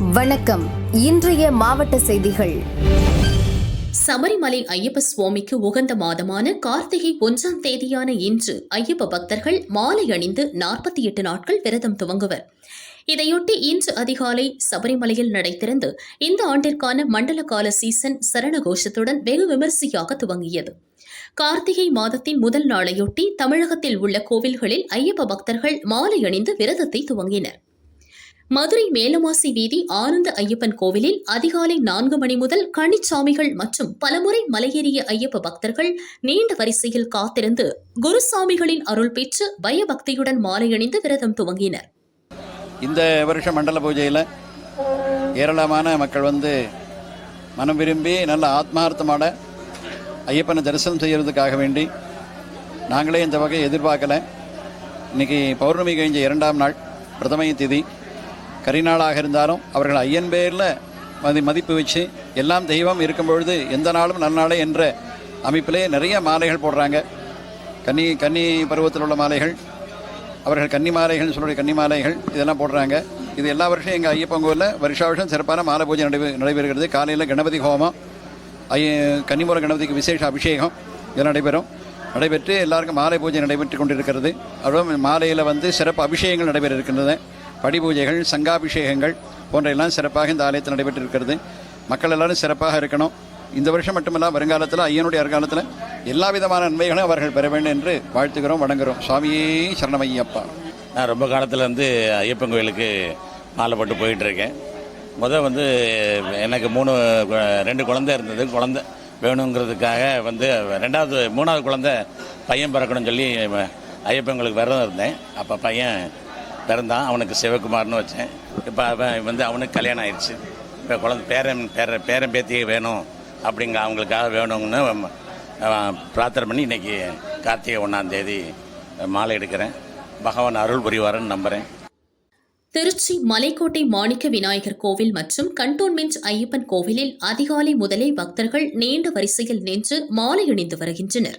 வணக்கம். இன்றைய மாவட்ட செய்திகள். சபரிமலை ஐயப்ப சுவாமிக்கு உகந்த மாதமான கார்த்திகை ஒன்றாம் தேதியான இன்று ஐயப்ப பக்தர்கள் மாலை அணிந்து நாற்பத்தி எட்டு நாட்கள் விரதம் துவங்குவர். இதையொட்டி இன்று அதிகாலை சபரிமலையில் நடைத்திருந்து இந்த ஆண்டிற்கான மண்டல கால சீசன் சரண கோஷத்துடன் வெகு விமரிசையாக துவங்கியது. கார்த்திகை மாதத்தின் முதல் நாளையொட்டி தமிழகத்தில் உள்ள கோவில்களில் ஐயப்ப பக்தர்கள் மாலை அணிந்து விரதத்தை துவங்கினர். மதுரை மேலமாசி வீதி ஆனந்த ஐயப்பன் கோவிலில் அதிகாலை நான்கு மணி முதல் கனிச்சாமிகள் மற்றும் பலமுறை மலையேறிய ஐயப்ப பக்தர்கள் நீண்ட வரிசையில் காத்திருந்து குருசாமிகளின் அருள் பெற்று பயபக்தியுடன் மாலை அணிந்து விரதம் துவங்கினர். இந்த வருஷ மண்டல பூஜையில் ஏராளமான மக்கள் வந்து மனம் விரும்பி நல்ல ஆத்மார்த்தமான ஐயப்பனை தரிசனம் செய்கிறதுக்காக வேண்டி நாங்களே இந்த வகை எதிர்பார்க்கல. இன்னைக்கு பௌர்ணமி கழிஞ்ச இரண்டாம் நாள் பிரதமய திதி. கரிநாளாக இருந்தாலும் அவர்கள் ஐயன் பேரில் மதி மதிப்பு வச்சு எல்லாம் தெய்வம் இருக்கும் பொழுது எந்த நாளும் நன்னாளே என்ற அமைப்பிலே நிறைய மாலைகள் போடுறாங்க. கன்னி கன்னி பருவத்தில் உள்ள மாலைகள் அவர்கள் கன்னி மாலைகள் சொல்லக்கூடிய கன்னி மாலைகள் இதெல்லாம் போடுறாங்க. இது எல்லா வருஷம் எங்கள் ஐயப்பன் கோவிலில் வருஷா வருஷம் சிறப்பான மாலை பூஜை நடைபெ நடைபெறுகிறது. காலையில் கணபதி ஹோமம் ஐய கன்னிமூல கணபதிக்கு விசேஷ அபிஷேகம் இதெல்லாம் நடைபெறும். நடைபெற்று எல்லாருக்கும் மாலை பூஜை நடைபெற்று கொண்டிருக்கிறது. அதுவும் மாலையில் வந்து சிறப்பு அபிஷேகங்கள் நடைபெற இருக்கின்றன. படி பூஜைகள் சங்காபிஷேகங்கள் போன்றையெல்லாம் சிறப்பாக இந்த ஆலயத்தில் நடைபெற்றிருக்கிறது. மக்கள் எல்லாரும் சிறப்பாக இருக்கணும். இந்த வருஷம் மட்டுமல்ல வருங்காலத்தில் ஐயனுடைய வருங்காலத்தில் எல்லா விதமான நன்மைகளும் அவர்கள் பெற வேண்டும் என்று வாழ்த்துகிறோம் வணங்குகிறோம். சுவாமியே சரணமையப்பா நான் ரொம்ப காலத்துலேருந்து ஐயப்பன் கோயிலுக்கு மாலை போட்டு போயிட்டுருக்கேன். முதல் வந்து எனக்கு மூணு ரெண்டு குழந்தை இருந்தது. குழந்தை வேணுங்கிறதுக்காக வந்து ரெண்டாவது மூணாவது குழந்தை பையன் பிறக்கணும்னு சொல்லி ஐயப்பன் கோயிலுக்கு விரதம் இருந்தேன். அப்போ பையன் பிறந்தான். அவனுக்கு சிவகுமார்னு வச்சேன். இப்போ அவன் வந்து அவனுக்கு கல்யாணம் ஆயிடுச்சு. இப்போ குழந்தை பேரன் பேர பேரன் பேத்தியே வேணும். அப்படிங்க அவங்களுக்காக வேணும்னு பிரார்த்தனை பண்ணி இன்னைக்கு கார்த்திகை ஒன்றாந்தேதி மாலை எடுக்கிறேன். பகவான் அருள் புரிவாரன்னு நம்புகிறேன் திருச்சி மலைக்கோட்டை மாணிக்க விநாயகர் கோவில் மற்றும் கண்டோன்மெண்ட் ஐயப்பன் கோவிலில் அதிகாலை முதலே பக்தர்கள் நீண்ட வரிசையில் நின்று மாலை அணிந்து வருகின்றனர்.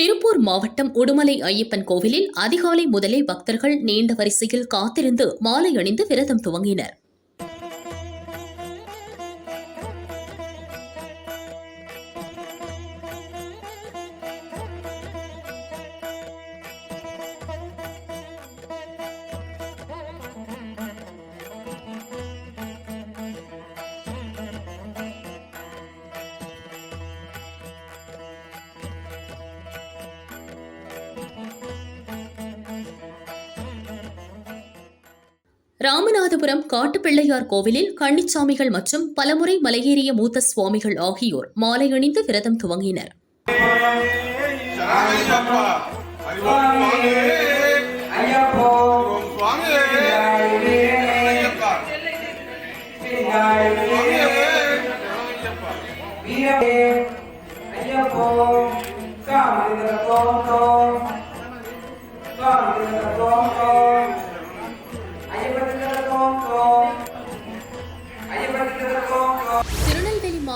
திருப்பூர் மாவட்டம் உடுமலை ஐயப்பன் கோவிலில் அதிகாலை முதலே பக்தர்கள் நீண்ட வரிசையில் காத்திருந்து மாலை அணிந்து விரதம் துவங்கினர். ராமநாதபுரம் காட்டுப்பிள்ளையார் கோவிலில் கன்னிச்சாமிகள் மற்றும் பலமுறை மலையேறிய மூத்த சுவாமிகள் ஆகியோர் மாலை அணிந்து விரதம் துவங்கினர். ஐயப்போ. காமிதர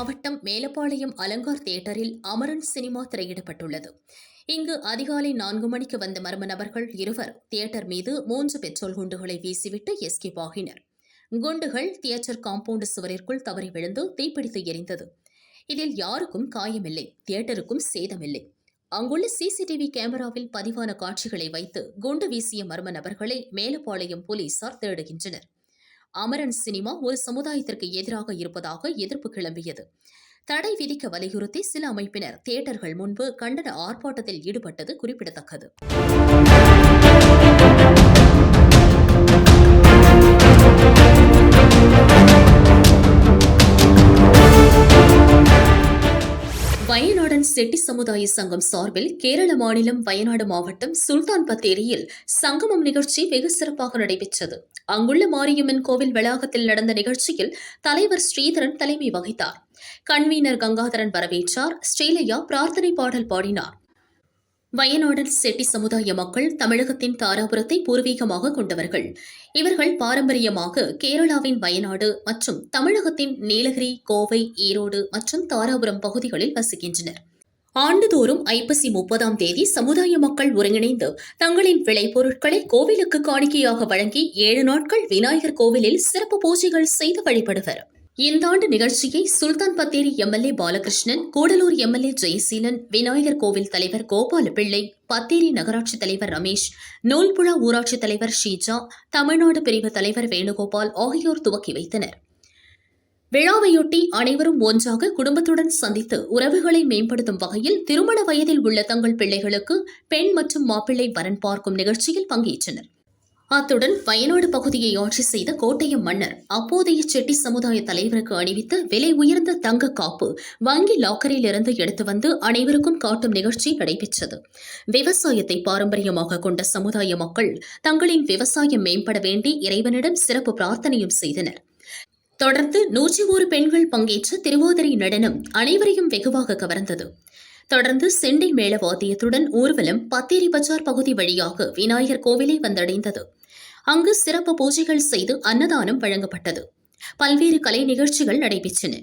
மாவட்டம் மேலப்பாளையம் அலங்கார் தியேட்டரில் அமரன் சினிமா திரையிடப்பட்டுள்ளது. இங்கு அதிகாலை நான்கு மணிக்கு வந்த மர்ம நபர்கள் இருவர் தியேட்டர் மீது மூன்று பெட்ரோல் குண்டுகளை வீசிவிட்டு எஸ்கேப் ஆகினர். குண்டுகள் தியேட்டர் காம்பவுண்ட் சுவரிற்குள் தவறி விழுந்து தீப்பிடித்து எரிந்தது. இதில் யாருக்கும் காயமில்லை தியேட்டருக்கும் சேதமில்லை. அங்குள்ள சிசிடிவி கேமராவில் பதிவான காட்சிகளை வைத்து குண்டு வீசிய மர்ம நபர்களை மேலப்பாளையம் போலீசார் தேடுகின்றனர். அமரன் சினிமா ஒரு சமுதாயத்திற்கு எதிராக இருப்பதாக எதிர்ப்பு கிளம்பியது. தடை விதிக்க வலியுறுத்தி சில அமைப்பினர் தியேட்டர்கள் முன்பு கண்டன ஆர்ப்பாட்டத்தில் ஈடுபட்டது குறிப்பிடத்தக்கது. செட்டி சமுதாய சங்கம் சார்பில் கேரள மாநிலம் வயநாடு மாவட்டம் சுல்தான் பத்தேரியில் சங்கமம் நிகழ்ச்சி வெகு சிறப்பாக நடைபெற்றது. அங்குள்ள மாரியம்மன் கோவில் வளாகத்தில் நடந்த நிகழ்ச்சியில் தலைவர் ஸ்ரீதரன் தலைமை வகித்தார். கன்வீனர் கங்காதரன் வரவேற்றார். ஸ்ரீலையா பிரார்த்தனை பாடல் பாடினார். வயநாடன் செட்டி சமுதாய மக்கள் தமிழகத்தின் தாராபுரத்தை பூர்வீகமாக கொண்டவர்கள். இவர்கள் பாரம்பரியமாக கேரளாவின் வயநாடு மற்றும் தமிழகத்தின் நீலகிரி கோவை ஈரோடு மற்றும் தாராபுரம் பகுதிகளில் வசிக்கின்றனர். ஆண்டுதோறும் ஐப்பசி முப்பதாம் தேதி சமுதாய மக்கள் ஒருங்கிணைந்து தங்களின் விளைபொருட்களை கோவிலுக்கு காணிக்கையாக வழங்கி ஏழு நாட்கள் விநாயகர் கோவிலில் சிறப்பு பூஜைகள் செய்து வழிபடுவர். இந்த ஆண்டு நிகழ்ச்சியை சுல்தான் பத்தேரி எம்எல்ஏ பாலகிருஷ்ணன் கூடலூர் எம்எல்ஏ ஜெயசீலன் விநாயகர் கோவில் தலைவர் கோபால பிள்ளை பத்தேரி நகராட்சி தலைவர் ரமேஷ் நூல்புழா ஊராட்சி தலைவர் ஷீஜா தமிழ்நாடு பிரிவு தலைவர் வேணுகோபால் ஆகியோர் துவக்கி வைத்தனர். விழாவையொட்டி அனைவரும் ஒன்றாக குடும்பத்துடன் சந்தித்து உறவுகளை மேம்படுத்தும் வகையில் திருமண வயதில் உள்ள தங்கள் பிள்ளைகளுக்கு பெண் மற்றும் மாப்பிள்ளை வரன் பார்க்கும் நிகழ்ச்சியில் பங்கேற்றனர். அத்துடன் வயநாடு பகுதியை ஆட்சி செய்த கோட்டைய மன்னர் அப்போதைய செட்டி சமுதாய தலைவருக்கு அணிவித்த விலை உயர்ந்த தங்க காப்பு வங்கி லாக்கரில் இருந்து எடுத்து வந்து அனைவருக்கும் காட்டும் நிகழ்ச்சி நடைபெற்றது. விவசாயத்தை பாரம்பரியமாக கொண்ட சமுதாய மக்கள் தங்களின் விவசாயம் மேம்பட வேண்டி இறைவனிடம் சிறப்பு பிரார்த்தனையும் செய்தனர். தொடர்ந்து நூற்றி ஒரு பெண்கள் பங்கேற்ற திருவோதரி நடனம் அனைவரையும் வெகுவாக கவர்ந்தது. தொடர்ந்து செண்டை மேள வாத்தியத்துடன் ஊர்வலம் பத்தேரி பஜார் பகுதி வழியாக விநாயகர் கோவிலை வந்தடைந்தது. அங்கு சிறப்பு பூஜைகள் செய்து அன்னதானம் வழங்கப்பட்டது. பல்வேறு கலை நிகழ்ச்சிகள் நடைபெற்றன.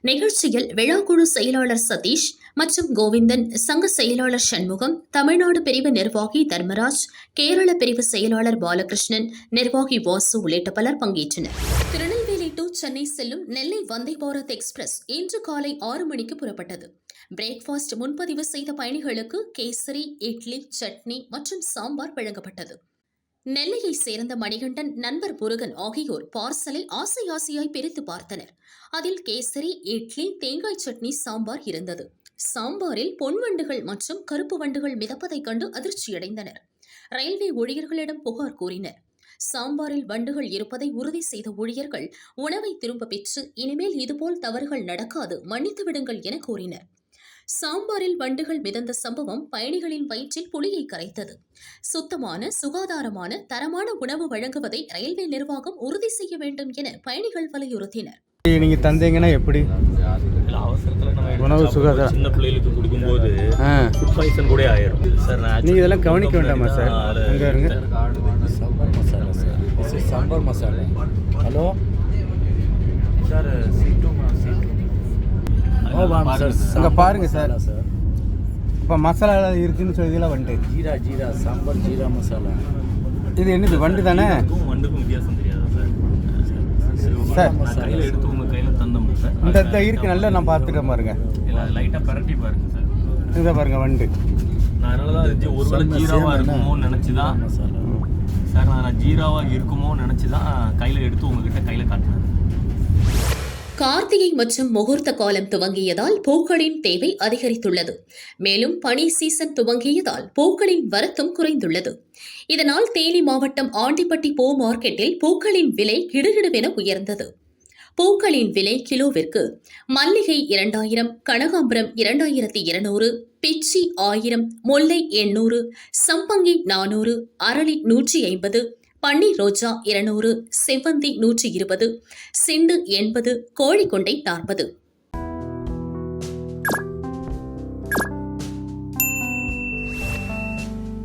நிகழ்ச்சியில் விழாக்குழு செயலாளர் சதீஷ் மற்றும் கோவிந்தன் சங்க செயலாளர் சண்முகம் தமிழ்நாடு பிரிவு நிர்வாகி தர்மராஜ் கேரள பிரிவு செயலாளர் பாலகிருஷ்ணன் நிர்வாகி வாசு உள்ளிட்ட பலர் பங்கேற்றனர். சென்னை செல்லும் நெல்லை வந்தே பாரத் எக்ஸ்பிரஸ் இன்று காலை ஆறு மணிக்கு புறப்பட்டது. பிரேக்ஃபாஸ்ட் முன்பதிவு செய்த பயணிகளுக்கு கேசரி இட்லி சட்னி மற்றும் சாம்பார் வழங்கப்பட்டது. நெல்லையை சேர்ந்த மணிகண்டன் நண்பர் முருகன் ஆகியோர் பார்சலை ஆசை ஆசையாய் பிரித்து பார்த்தனர். அதில் கேசரி இட்லி தேங்காய் சட்னி சாம்பார் இருந்தது. சாம்பாரில் பொன் வண்டுகள் மற்றும் கருப்பு வண்டுகள் மிதப்பதைக் கண்டு அதிர்ச்சியடைந்தனர். ரயில்வே ஊழியர்களிடம் புகார் கூறினர். சாம்பாரில் வண்டுகள் இருப்பதை உறுதி செய்த ஊழியர்கள் உணவை திரும்ப பெற்று இனிமேல் இதுபோல் தவறுகள் நடக்காது மன்னித்து விடுங்கள் என கூறினர். சாம்பாரில் வண்டுகள் மிதந்த சம்பவம் பயணிகளின் வயிற்றில் புளியை கரைத்தது. சுத்தமான சுகாதாரமான தரமான உணவு வழங்குவதை ரயில்வே நிர்வாகம் உறுதி செய்ய வேண்டும் என பயணிகள் வலியுறுத்தினர். நீங்க தந்தீங்கன்னா எப்படி? உணவு சுகாதாரம். சின்ன பிள்ளைகளுக்கு கொடுக்கும்போது ஃபுட் பாய்சன் கூட ஆயிரும். சார் நீங்க இதெல்லாம் கவனிக்க வேண்டாமா சார்? அங்க இருங்க. Sir sambar masala. Hello? Sir சீட்டு சார். அங்க பாருங்க சார். சார். இப்போ மசாலா இருக்குன்னு சொல்லி வண்டு ஜீரா ஜீரா. சாம்பார் ஜீரா மசாலா. இது என்னது வண்டு தானே? வண்டுக்கும் வித்தியாசம் தெரியாதா சார்? சார். கையில எடுத்து உங்க கையில தந்தோம் சார். இந்த இந்த இருக்கு நல்லா நான் பார்த்துட்டேன் பாருங்க. இல்ல லைட்டா பரட்டி பாருங்க சார். இதை பாருங்க வண்டு. நான் அதனால தான் இருக்குமோன்னு நினைச்சு தான் மசாலா. சார் நான் நான் இருக்குமோ நினச்சி தான் கையில் எடுத்து உங்ககிட்ட கையில் காட்டினேன். கார்த்திகை மற்றும் முகூர்த்த காலம் துவங்கியதால் பூக்களின் தேவை அதிகரித்துள்ளது. மேலும் பனி சீசன் துவங்கியதால் பூக்களின் வரத்தும் குறைந்துள்ளது. இதனால் தேனி மாவட்டம் ஆண்டிப்பட்டி பூ மார்க்கெட்டில் பூக்களின் விலை கிடுகிடுவென உயர்ந்தது. பூக்களின் விலை கிலோவிற்கு மல்லிகை இரண்டாயிரம் கனகாம்பரம் இரண்டாயிரத்தி இருநூறு பிச்சி ஆயிரம் முல்லை எண்ணூறு சம்பங்கி நானூறு அரளி நூற்றி ஐம்பது பன்னீர் ரோஜா இருநூறு செவ்வந்தி நூற்றி இருபது சிண்டு எண்பது கோழிக்கொண்டை நாற்பது.